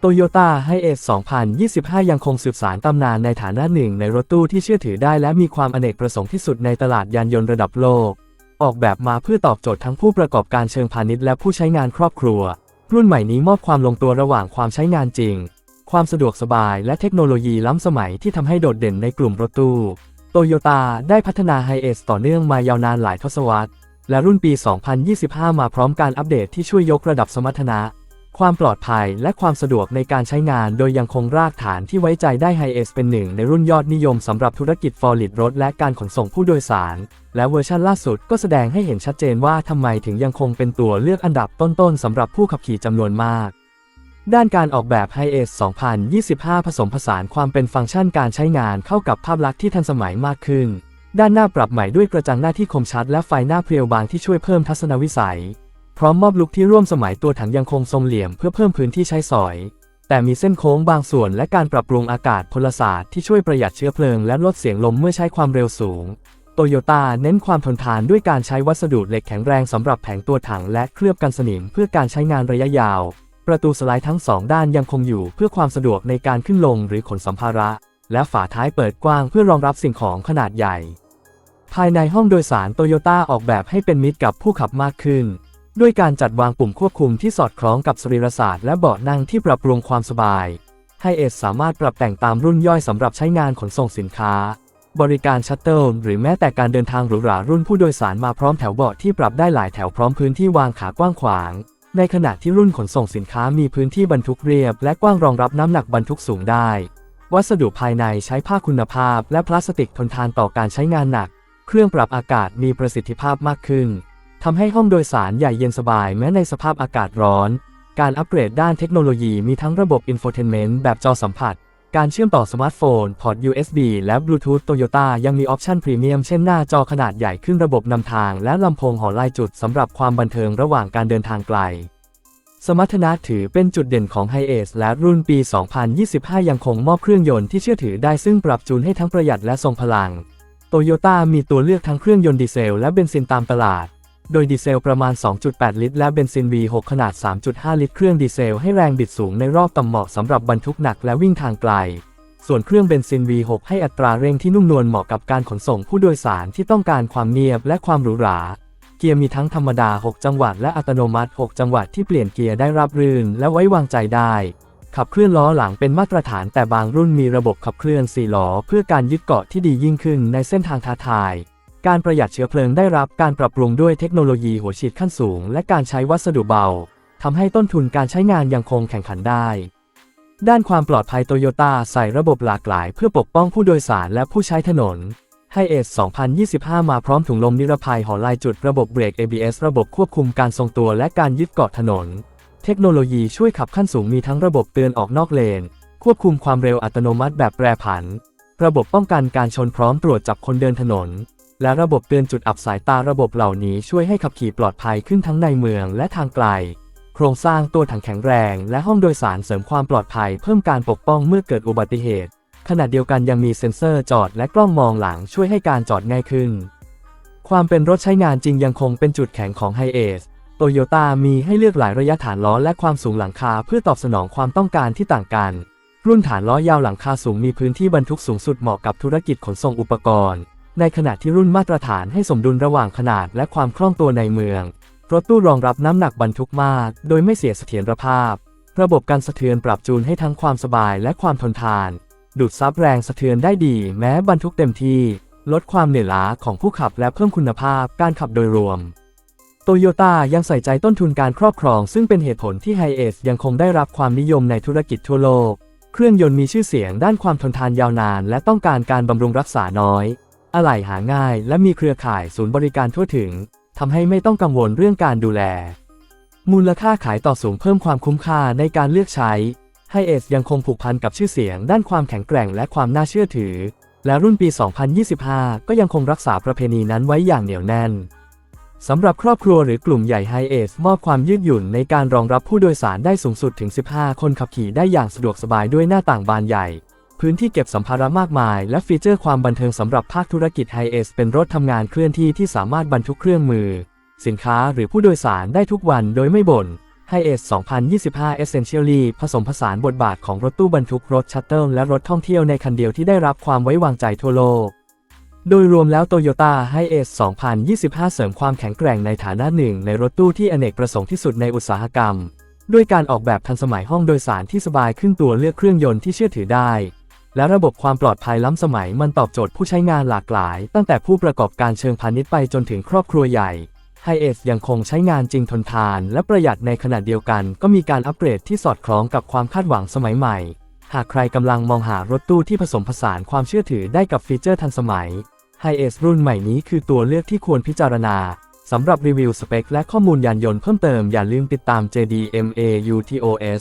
โตโยต้าให้เอส2025 ยังคงสืบสานตำนานในฐานะหนึ่งในรถตู้ที่เชื่อถือได้และมีความอเนกประสงค์ที่สุดในตลาดยานยนต์ระดับโลก ออกแบบมาเพื่อตอบโจทย์ทั้งผู้ประกอบการเชิงพาณิชย์และผู้ใช้งานครอบครัว รุ่นใหม่นี้มอบความลงตัวระหว่างความใช้งานจริง ความสะดวกสบายและเทคโนโลยีล้ำสมัยที่ทำให้โดดเด่นในกลุ่มรถตู้โตโยต้าได้พัฒนาไฮเอสต่อเนื่องมายาวนานหลายทศวรรษ และรุ่นปี 2025 มาพร้อมการอัปเดตที่ช่วยยกระดับสมรรถนะ ความปลอดภัยและความสะดวกในการใช้งานโดยยังคงรากฐานที่ไว้ใจได้ไฮเอสเป็นหนึ่งในรุ่นยอดนิยมสำหรับธุรกิจฟอร์ลิดรถและการขนส่งผู้โดยสาร และเวอร์ชันล่าสุดก็แสดงให้เห็นชัดเจนว่าทำไมถึงยังคงเป็นตัวเลือกอันดับต้นๆสำหรับผู้ขับขี่จำนวนมาก ด้านการออกแบบ h i เอส2025 ผสมผสานความเป็นฟังก์ชันการใช้งานเข้ากับภาพลักษณ์ที่ทันสมัยมากขึ้น ด้านหน้าปรับใหม่ด้วยกระจังหน้าที่คมชัด และไฟหน้าเพรียวบางที่ช่วยเพิ่มทัศนวิสัย พร้อมมอบลุคที่ร่วมสมัยตัวถังยังคงทรงเหลี่ยมเพื่อเพิ่มพื้นที่ใช้สอย แต่มีเส้นโค้งบางส่วนและการปรับปรุงอากาศพลศาสตร์ที่ช่วยประหยัดเชื้อเพลิงและลดเสียงลมเมื่อใช้ความเร็วสูงโตโยต้าเน้นความทนทานด้วยการใช้วัสดุเหล็กแข็งแรงสำหรับแผงตัวถังและเคลือบกันสนิมเพื่อการใช้งานระยะยาว ประตูสไลด์ทั้งสองด้านยังคงอยู่เพื่อความสะดวกในการขึ้นลงหรือขนสัมภาระ และฝาท้ายเปิดกว้างเพื่อรองรับสิ่งของขนาดใหญ่ ภายในห้องโดยสารโตโยต้าออกแบบให้เป็นมิตรกับผู้ขับมากขึ้น ด้วยการจัดวางปุ่มควบคุมที่สอดคล้องกับสรีรศาสตร์และเบาะนั่งที่ปรับปรุงความสบาย ให้เอสสามารถปรับแต่งตามรุ่นย่อยสำหรับใช้งานขนส่งสินค้า บริการชัตเติลหรือแม้แต่การเดินทางหรูหรารุ่นผู้โดยสารมาพร้อมแถวเบาะที่ปรับได้หลายแถวพร้อมพื้นที่วางขากว้างขวาง ในขณะที่รุ่นขนส่งสินค้ามีพื้นที่บรรทุกเรียบ และกว้างรองรับน้ำหนักบรรทุกสูงได้ วัสดุภายในใช้ผ้าคุณภาพ และพลาสติกทนทานต่อการใช้งานหนัก เครื่องปรับอากาศมีประสิทธิภาพมากขึ้น ทำให้ห้องโดยสารใหญ่เย็นสบายแม้ในสภาพอากาศร้อน การอัปเกรดด้านเทคโนโลยีมีทั้งระบบ Infotainment แบบจอสัมผัส การเชื่อมต่อสมาร์ทโฟน พอร์ต USB และ Bluetooth Toyota ยังมีออปชันพรีเมียมเช่นหน้าจอขนาดใหญ่ขึ้นระบบนำทาง และลำโพงหอลายจุดสำหรับความบันเทิงระหว่างการเดินทางไกล สมรรถนะถือเป็นจุดเด่นของ h i เอสและรุ่นปี 2025 ยังคงมอบเครื่องยนต์ที่เชื่อถือได้ซึ่งปรับจูนให้ทั้งประหยัดและทรงพลังโตโยต้ามีตัวเลือกทั้งเครื่องยนต์ดีเซลและเบนซินตามตลาด โดยดีเซลประมาณ 2.8 ลิตร และเบนซิน V6 ขนาด 3.5 ลิตร เครื่องดีเซลให้แรงบิดสูงในรอบต่ำเหมาะสำหรับบรรทุกหนักและวิ่งทางไกล ส่วนเครื่องเบนซิน V6 ให้อัตราเร่งที่นุ่มนวลเหมาะกับการขนส่งผู้โดยสารที่ต้องการความเงียบและความหรูหรา เกียร์มีทั้งธรรมดา 6 จังหวะและอัตโนมัติ 6 จังหวะที่เปลี่ยนเกียร์ได้ราบรื่นและไว้วางใจได้ ขับเคลื่อนล้อหลังเป็นมาตรฐานแต่บางรุ่นมีระบบขับเคลื่อน4ล้อเพื่อการยึดเกาะที่ดียิ่งขึ้นในเส้นทางท้าทาย การประหยัดเชื้อเพลิงได้รับการปรับปรุงด้วยเทคโนโลยีหัวฉีดขั้นสูง และการใช้วัสดุเบาทำให้ต้นทุนการใช้งานยังคงแข่งขันได้ ด้านความปลอดภัยโตโยต้าใส่ระบบหลากหลาย เพื่อปกป้องผู้โดยสารและผู้ใช้ถนนให้เอส2025 มาพร้อมถุงลมนิรภัยหอลายจุดระบบเบรก ABS ระบบควบคุมการทรงตัวและการยึดเกาะถนน เทคโนโลยีช่วยขับขั้นสูงมีทั้งระบบเตือนออกนอกเลน ควบคุมความเร็วอัตโนมัติแบบแปรผัน ระบบป้องกันการชนพร้อมตรวจจับคนเดินถนน และระบบเตือนจุดอับสายตาระบบเหล่านี้ช่วยให้ขับขี่ปลอดภัยขึ้นทั้งในเมืองและทางไกล โครงสร้างตัวถังแข็งแรง และห้องโดยสารเสริมความปลอดภัยเพิ่มการปกป้องเมื่อเกิดอุบัติเหตุ ขณะเดียวกันยังมีเซ็นเซอร์จอดและกล้องมองหลังช่วยให้การจอดง่ายขึ้น ความเป็นรถใช้งานจริงยังคงเป็นจุดแข็งของไฮเอสโตโยต้ามีให้เลือกหลายระยะฐานล้อและความสูงหลังคาเพื่อตอบสนองความต้องการที่ต่างกัน รุ่นฐานล้อยาวหลังคาสูงมีพื้นที่บรรทุกสูงสุดเหมาะกับธุรกิจขนส่งอุปกรณ์ ในขณะที่รุ่นมาตรฐานให้สมดุลระหว่างขนาดและความคล่องตัวในเมือง รถตู้รองรับน้ำหนักบรรทุกมาก โดยไม่เสียเสถียรภาพ ระบบการสะเทือนปรับจูนให้ทั้งความสบายและความทนทาน ดูดซับแรงสะเทือนได้ดี แม้บรรทุกเต็มที่ ลดความเหนื่อยล้าของผู้ขับและเพิ่มคุณภาพการขับโดยรวมโตโยต้ายังใส่ใจต้นทุนการครอบครอง ซึ่งเป็นเหตุผลที่ไฮเอสยังคงได้รับความนิยมในธุรกิจทั่วโลก เครื่องยนต์มีชื่อเสียงด้านความทนทานยาวนาน และต้องการการบำรุงรักษาน้อย อะไหล่หาง่ายและมีเครือข่ายศูนย์บริการทั่วถึง ทำให้ไม่ต้องกังวลเรื่องการดูแล มูลค่าขายต่อสูงเพิ่มความคุ้มค่าในการเลือกใช้ ให้เอสยังคงผูกพันกับชื่อเสียง ด้านความแข็งแกร่งและความน่าเชื่อถือ และรุ่นปี 2025 ก็ยังคงรักษาประเพณีนั้นไว้อย่างเหนียวแน่นสำหรับครอบครัวหรือกลุ่มใหญ่ไฮเอสมอบความยืดหยุ่นในการรองรับผู้โดยสารได้สูงสุดถึง 15 คนขับขี่ได้อย่างสะดวกสบายด้วยหน้าต่างบานใหญ่ พื้นที่เก็บสัมภาระมากมาย และฟีเจอร์ความบันเทิงสำหรับภาคธุรกิจไฮเอสเป็นรถทำงานเคลื่อนที่ที่สามารถบรรทุกเครื่องมือ สินค้าหรือผู้โดยสารได้ทุกวันโดยไม่บ่น h i เอส2025 Essentially ผสมผสานบทบาทของรถตู้บรรทุกรถชัตเติลและรถท่องเที่ยวในคันเดียวที่ได้รับความไว้วางใจทั่วโลก โดยรวมแล้ว Toyota h i เอส2025 เสริมความแข็งแกร่งในฐานะหนึ่ง ในรถตู้ที่อเนกประสงค์ที่สุดในอุตสาหกรรม ด้วยการออกแบบทันสมัยห้องโดยสารที่สบายขึ้นตัวเลือกเครื่องยนต์ที่เชื่อถือได้ และระบบความปลอดภัยล้ำสมัยมันตอบโจทย์ผู้ใช้งานหลากหลาย ตั้งแต่ผู้ประกอบการเชิงพาณิชย์ไปจนถึงครอบครัวใหญ่ h i เอสยังคงใช้งานจริงทนทาน และประหยัดในขณะเดียวกัน ก็มีการอัปเกรดที่สอดคล้องกับความคาดหวังสมัยใหม่ หากใครกำลังมองหารถตู้ที่ผสมผสานความเชื่อถือได้กับฟีเจอร์ทันสมัย h i เอสรุ่นใหม่นี้คือตัวเลือกที่ควรพิจารณาสำหรับรีวิวสเปคและข้อมูลยานยนต์เพิ่มเติมอย่าลืมติดตาม JDMA UTOS